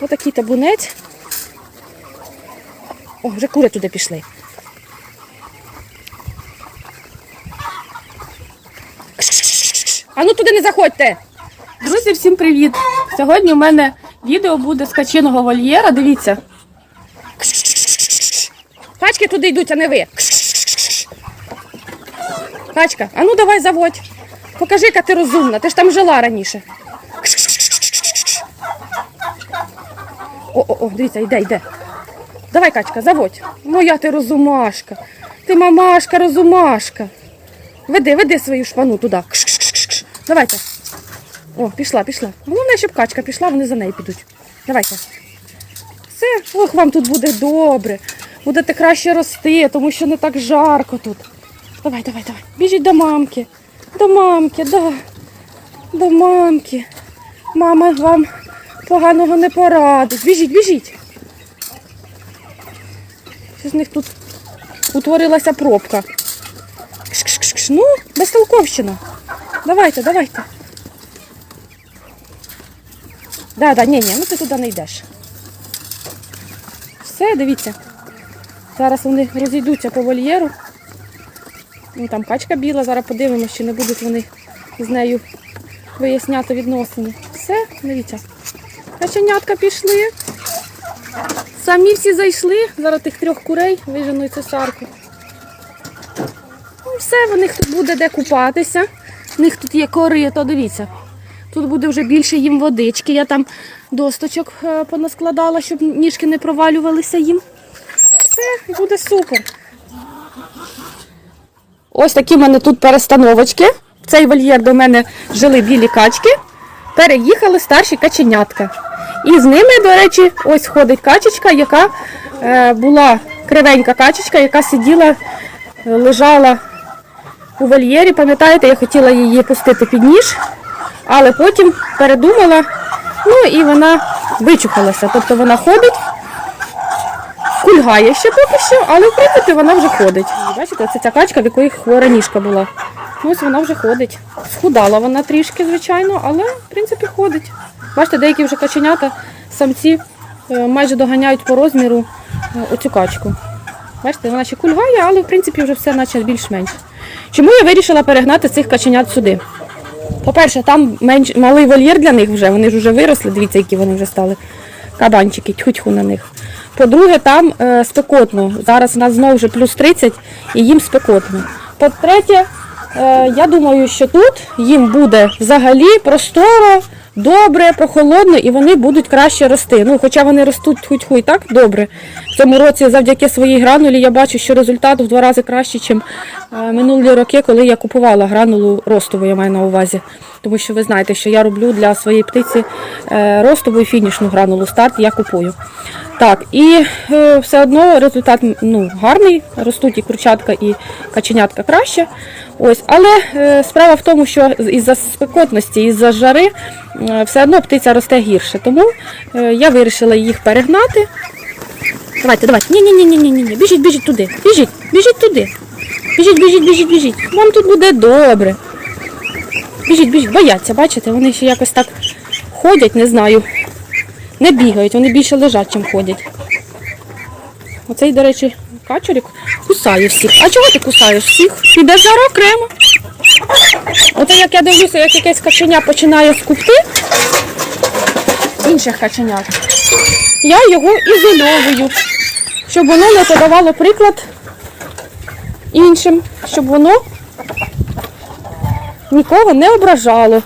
Отакий табунець. О, вже кури туди пішли. А ну туди не заходьте! Друзі, всім привіт! Сьогодні у мене відео буде з качиного вольєра. Дивіться, Качки туди йдуть, а не ви. Качка, а ну давай заводь. Покажи, яка ти розумна. Ти ж там жила раніше. О, о, о, дивіться, йде, йде. Давай, качка, заводь. Моя ти розумашка. Ти мамашка, розумашка. Веди, веди свою шпану туди. Давайте. О, пішла, пішла. Головне, щоб качка пішла, вони за нею підуть. Давайте. Все, ох, вам тут буде добре. Будете краще рости, тому що не так жарко тут. Давай, давай, давай. Біжіть до мамки. До мамки, да. До мамки. Мама вам поганого не порадить. Біжіть, біжіть. Що з них тут утворилася пробка. Кш-кш-кш. Ну, безтолковщина. Давайте, давайте. Да, да, ні, ні, ну ти туди не йдеш. Все, дивіться. Зараз вони розійдуться по вольєру. Ну, там качка біла, зараз подивимося, чи не будуть вони з нею виясняти відносини. Все, дивіться. Каченятка пішли. Самі всі зайшли. Зараз тих трьох курей виженуть цесарку. Ну, все, в них тут буде де купатися. В них тут є корито, дивіться. Тут буде вже більше їм водички. Я там досточок е, понаскладала, щоб ніжки не провалювалися їм. Все, і буде супер. Ось такі в мене тут перестановочки. В цей вольєр до мене жили білі качки. Переїхали старші каченятка. І з ними, до речі, ось ходить качечка, яка е, була кривенька качечка, яка сиділа, е, лежала у вольєрі. Пам'ятаєте, я хотіла її пустити під ніж, але потім передумала, ну і вона вичухалася. Тобто вона ходить, кульгає ще поки що, але в принципі вона вже ходить. Бачите, це ця качка, в якої хвора ніжка була. Ось вона вже ходить. Схудала вона трішки, звичайно, але в принципі ходить. Бачите, деякі вже каченята, самці е, майже доганяють по розміру е, оцю качку. Бачите, вона ще кульгає, але в принципі вже все наче більш-менш. Чому я вирішила перегнати цих каченят сюди? По-перше, там менш малий вольєр для них вже, вони ж вже виросли, дивіться, які вони вже стали. Кабанчики, тьху-тьху на них. По-друге, там е, спекотно. Зараз у нас знову вже плюс 30 і їм спекотно. По-третє, е, я думаю, що тут їм буде взагалі просторо, добре, прохолодно і вони будуть краще рости. Ну, хоча вони ростуть тьху-тьху і так добре. В цьому році завдяки своїй гранулі я бачу, що результат в два рази краще, ніж минулі роки, коли я купувала гранулу ростову, я маю на увазі. Тому що ви знаєте, що я роблю для своєї птиці е, ростову і фінішну гранулу старт, я купую. Так, і е, все одно результат ну, гарний, ростуть і курчатка, і каченятка краще. Ось, але е, справа в тому, що із-за спекотності, із-за жари е, все одно птиця росте гірше. Тому е, я вирішила їх перегнати. Давайте, давайте. Ні, ні, ні, ні, ні, ні, ні. Біжіть, біжіть туди. Біжіть, біжіть туди. Біжіть, біжіть, біжіть, біжіть. Вам тут буде добре. Біжіть, біжіть, бояться, бачите, вони ще якось так ходять, не знаю. Не бігають, вони більше лежать, чим ходять. Оцей, до речі, качурик кусає всіх. А чого ти кусаєш всіх? Піде зараз окремо. Оце як я дивлюся, як якесь каченя починає скупти інших каченят. Я його ізольовую, щоб воно не подавало приклад іншим, щоб воно нікого не ображало.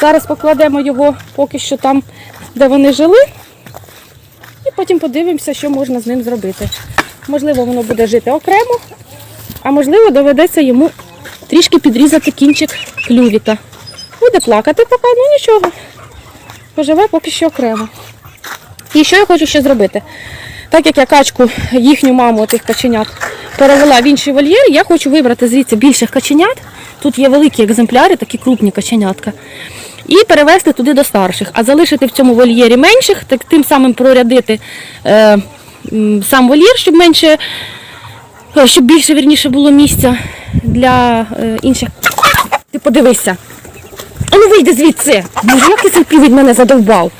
Зараз покладемо його поки що там, де вони жили, і потім подивимося, що можна з ним зробити. Можливо, воно буде жити окремо, а можливо, доведеться йому трішки підрізати кінчик клювіка. Буде плакати поки, ну нічого. Поживе поки що окремо. І що я хочу ще зробити? Так як я качку, їхню маму тих каченят перевела в інший вольєр, я хочу вибрати звідси більших каченят. Тут є великі екземпляри, такі крупні каченятка. І перевезти туди до старших, а залишити в цьому вольєрі менших, так тим самим прорядити е, сам вольєр, щоб менше, е, щоб більше вірніше було місця для е, інших. Ти подивися. А ну вийди звідси. Боже, як цей привід мене задовбав.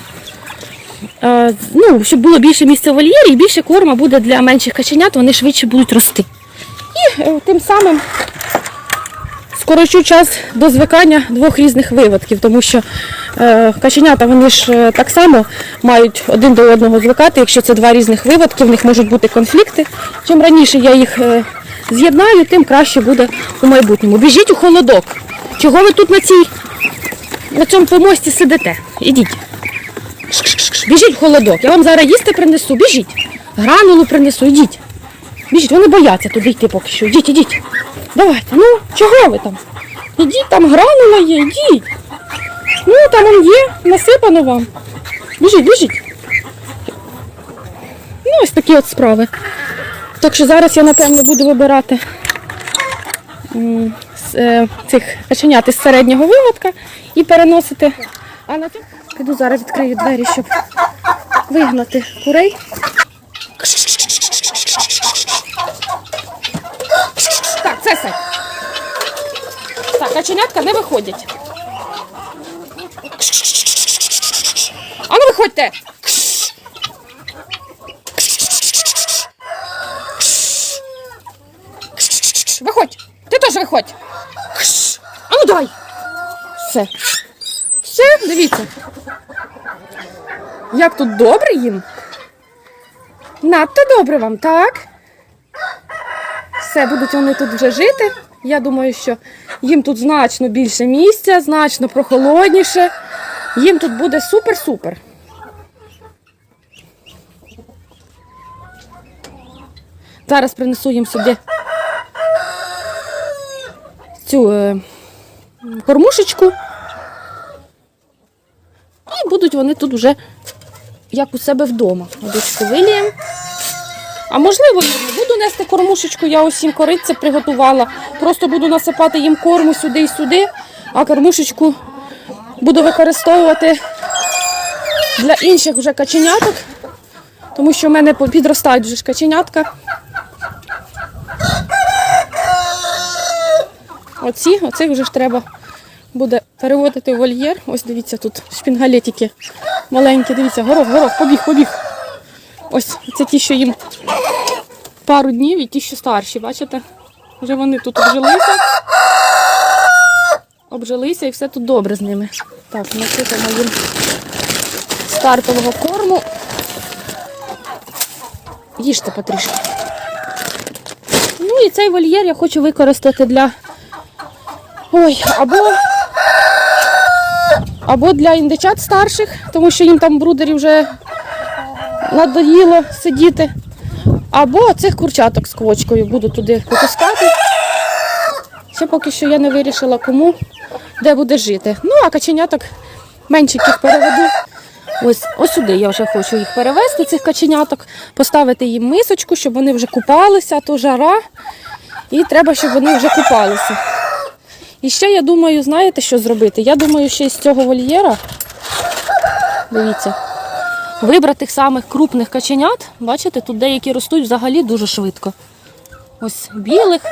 е, ну, щоб було більше місця в вольєрі і більше корма буде для менших каченят, вони швидше будуть рости. І е, тим самим скорочу час до звикання двох різних виводків, тому що е, каченята вони ж е, так само мають один до одного звикати. Якщо це два різних виводки, в них можуть бути конфлікти. Чим раніше я їх е, з'єднаю, тим краще буде у майбутньому. Біжіть у холодок. Чого ви тут на цій на цьому помості сидите? Ідіть. Біжіть в холодок. Я вам зараз їсти принесу. Біжіть. Гранулу принесу, ідіть. Біжіть, вони бояться туди йти поки що. Ідіть, ідіть. Давайте, ну, чого ви там? Ідіть, там гранула є, ідіть. Ну, там он є, насипано вам. Біжіть, біжіть. Ну, ось такі от справи. Так що зараз я, напевно, буду вибирати е, цих каченят із середнього виводка і переносити. А на піду зараз відкрию двері, щоб вигнати курей. Це все. Так, каченятка не виходять. А ну виходьте! Виходь! Ти теж виходь! А ну давай! Все. Все, дивіться. Як тут добре їм? Надто добре вам, так? Все, будуть вони тут вже жити. Я думаю, що їм тут значно більше місця, значно прохолодніше. Їм тут буде супер-супер. Зараз принесу їм сюди цю е, кормушечку. І будуть вони тут вже як у себе вдома. Водичку виліємо. А можливо, не буду нести кормушечку, я усім кориця приготувала. Просто буду насипати їм корму сюди і сюди, а кормушечку буду використовувати для інших вже каченяток, тому що в мене підростають вже каченятка. Оці, оцих вже ж треба буде переводити в вольєр. Ось дивіться, тут шпінгалетики маленькі. Дивіться, горох, горох, побіг, побіг. Ось це ті, що їм пару днів і ті, що старші, бачите? Вже вони тут обжилися. Обжилися і все тут добре з ними. Так, насипаємо їм стартового корму. Їжте потрішки. Ну і цей вольєр я хочу використати для. Ой, або. Або для індичат старших, тому що їм там брудері вже надоїло сидіти. Або цих курчаток з квочкою буду туди випускати. Ще поки що я не вирішила, кому де буде жити. Ну, а каченяток меншиків переведу. Ось, ось сюди я вже хочу їх перевезти, цих каченяток, поставити їм мисочку, щоб вони вже купалися, то жара. І треба, щоб вони вже купалися. І ще я думаю, знаєте, що зробити? Я думаю, ще з цього вольєра, дивіться, вибрати самих крупних каченят. Бачите, тут деякі ростуть взагалі дуже швидко. Ось білих,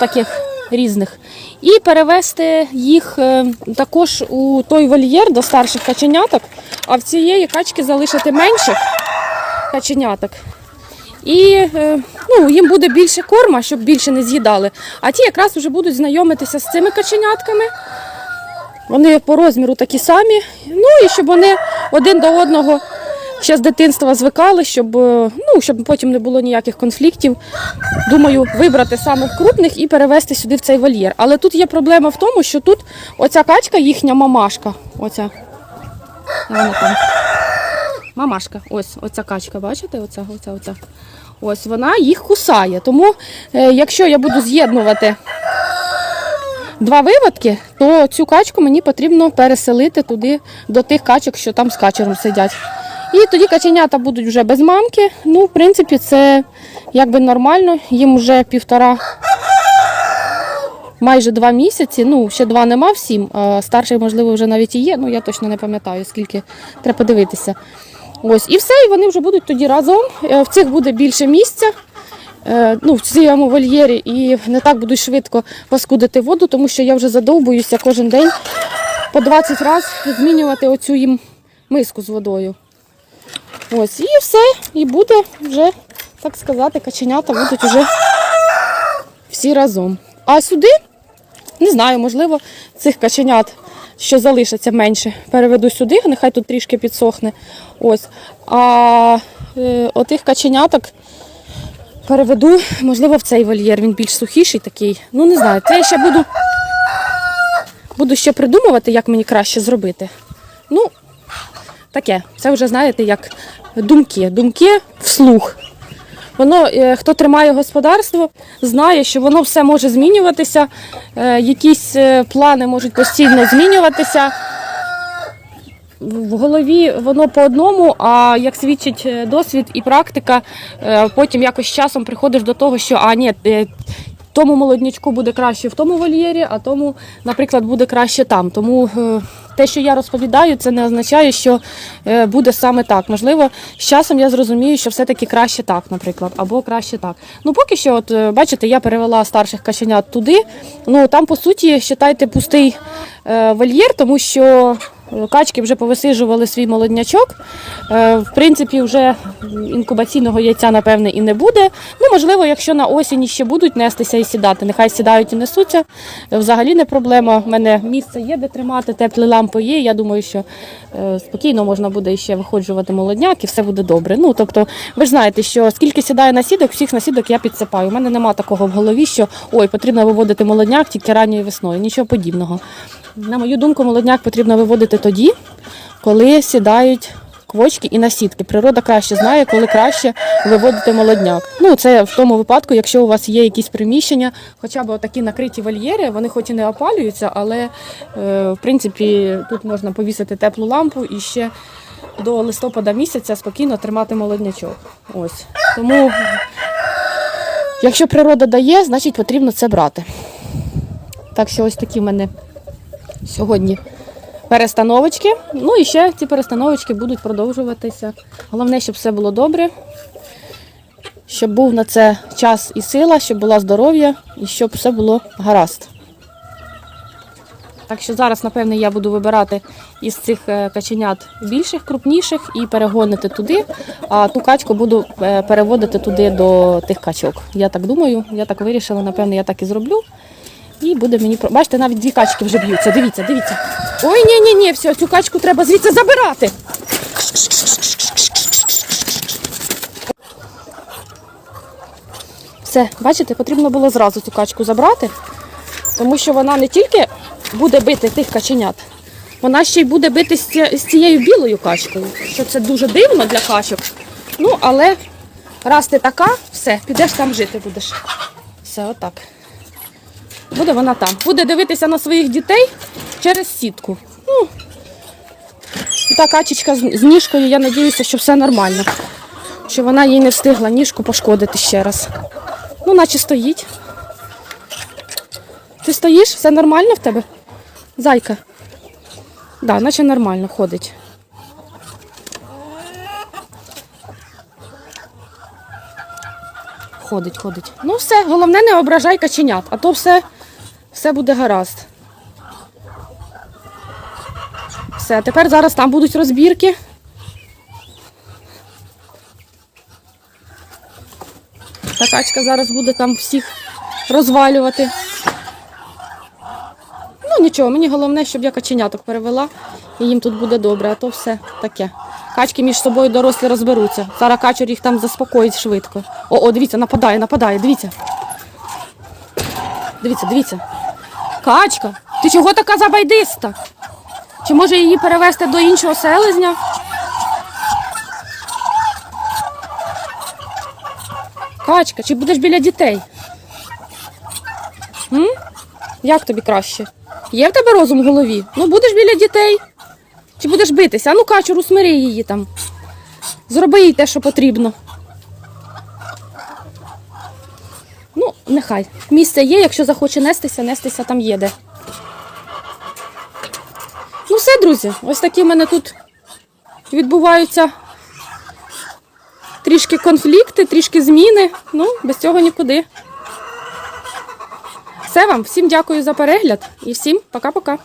таких різних. І перевести їх е, також у той вольєр до старших каченяток, а в цієї качки залишити менших каченяток. І е, ну, їм буде більше корма, щоб більше не з'їдали. А ті якраз вже будуть знайомитися з цими каченятками. Вони по розміру такі самі. Ну і щоб вони один до одного ще з дитинства звикали, щоб, е, ну, щоб потім не було ніяких конфліктів. Думаю, вибрати самих крупних і перевезти сюди в цей вольєр. Але тут є проблема в тому, що тут оця качка, їхня мамашка, оця. Вона там. Мамашка, ось оця качка, бачите? Оця, оця, оця. Ось вона їх кусає. Тому, е, якщо я буду з'єднувати два виводки, то цю качку мені потрібно переселити туди до тих качок, що там з качером сидять. І тоді каченята будуть вже без мамки. Ну, в принципі, це якби нормально. Їм вже півтора, майже два місяці. Ну, ще два нема всім. Старший, можливо, вже навіть і є. Ну, я точно не пам'ятаю, скільки треба подивитися. Ось, і все, і вони вже будуть тоді разом. Е, В цих буде більше місця. Е, Ну, в цьому вольєрі і не так будуть швидко паскудити воду, тому що я вже задовбуюся кожен день по 20 разів змінювати оцю їм миску з водою. Ось, і все, і буде вже, так сказати, каченята будуть вже всі разом. А сюди, не знаю, можливо, цих каченят, що залишаться менше, переведу сюди, нехай тут трішки підсохне. Ось. А е, отих каченяток переведу, можливо, в цей вольєр. Він більш сухіший такий. Ну, не знаю, це я ще буду, буду ще придумувати, як мені краще зробити. Ну, таке. Це вже, знаєте, як думки. Думки вслух. Воно, е, хто тримає господарство, знає, що воно все може змінюватися, е, якісь е, плани можуть постійно змінюватися. В голові воно по одному, а як свідчить е, досвід і практика, е, потім якось часом приходиш до того, що а ні, е, тому молоднячку буде краще в тому вольєрі, а тому, наприклад, буде краще там. Тому те, що я розповідаю, це не означає, що буде саме так. Можливо, з часом я зрозумію, що все-таки краще так, наприклад, або краще так. Ну, поки що, от бачите, я перевела старших каченят туди. Ну там, по суті, вважайте, пустий вольєр, тому що. Качки вже повисижували свій молоднячок. Е, В принципі, вже інкубаційного яйця, напевне, і не буде. Ну, можливо, якщо на осінь ще будуть нестися і сідати, нехай сідають і несуться. Взагалі не проблема. У мене місце є, де тримати, теплі лампи є. Я думаю, що е, спокійно можна буде ще виходжувати молодняк і все буде добре. Ну, тобто, ви ж знаєте, що скільки сідає насідок, всіх насідок я підсипаю. У мене нема такого в голові, що ой, потрібно виводити молодняк тільки ранньою весною. Нічого подібного. На мою думку, молодняк потрібно виводити тоді, коли сідають квочки і насідки. Природа краще знає, коли краще виводити молодняк. Ну, це в тому випадку, якщо у вас є якісь приміщення, хоча б такі накриті вольєри, вони хоч і не опалюються, але е, в принципі тут можна повісити теплу лампу і ще до листопада місяця спокійно тримати молоднячок. Ось. Тому, якщо природа дає, значить потрібно це брати. Так що ось такі в мене сьогодні перестановочки. Ну і ще ці перестановочки будуть продовжуватися. Головне, щоб все було добре, щоб був на це час і сила, щоб була здоров'я і щоб все було гаразд. Так що зараз, напевне, я буду вибирати із цих е, каченят більших, крупніших і перегонити туди, а ту качку буду е, переводити туди до тих качок. Я так думаю, я так вирішила, напевне, я так і зроблю. І буде мені. Бачите, навіть дві качки вже б'ються. Дивіться, дивіться. Ой, ні, ні, ні, все, цю качку треба звідси забирати. Все, бачите, потрібно було зразу цю качку забрати, тому що вона не тільки буде бити тих каченят, вона ще й буде бити з цією білою качкою. Що це дуже дивно для качок. Ну, але раз ти така, все, підеш там жити будеш. Все, отак. Буде вона там. Буде дивитися на своїх дітей через сітку. Ну, та качечка з, ніжкою, я сподіваюся, що все нормально. Що вона їй не встигла ніжку пошкодити ще раз. Ну, наче стоїть. Ти стоїш? Все нормально в тебе? Зайка? Да, наче нормально ходить. Ходить, ходить. Ну все, головне не ображай каченят, а то все, все буде гаразд. Все, тепер зараз там будуть розбірки. Та качка зараз буде там всіх розвалювати. Ну нічого, мені головне, щоб я каченяток перевела і їм тут буде добре, а то все таке. Качки між собою дорослі розберуться. Зараз качур їх там заспокоїть швидко. О, о, дивіться, нападає, нападає, дивіться. Дивіться, дивіться. Качка, ти чого така забайдиста? Чи може її перевезти до іншого селезня? Качка, чи будеш біля дітей? М? Як тобі краще? Є в тебе розум в голові? Ну будеш біля дітей. Чи будеш битися? А ну качур, усмири її там. Зроби їй те, що потрібно. Ну, нехай. Місце є, якщо захоче нестися, нестися там є де. Ну все, друзі, ось такі в мене тут відбуваються трішки конфлікти, трішки зміни. Ну, без цього нікуди. Все вам, всім дякую за перегляд і всім пока-пока.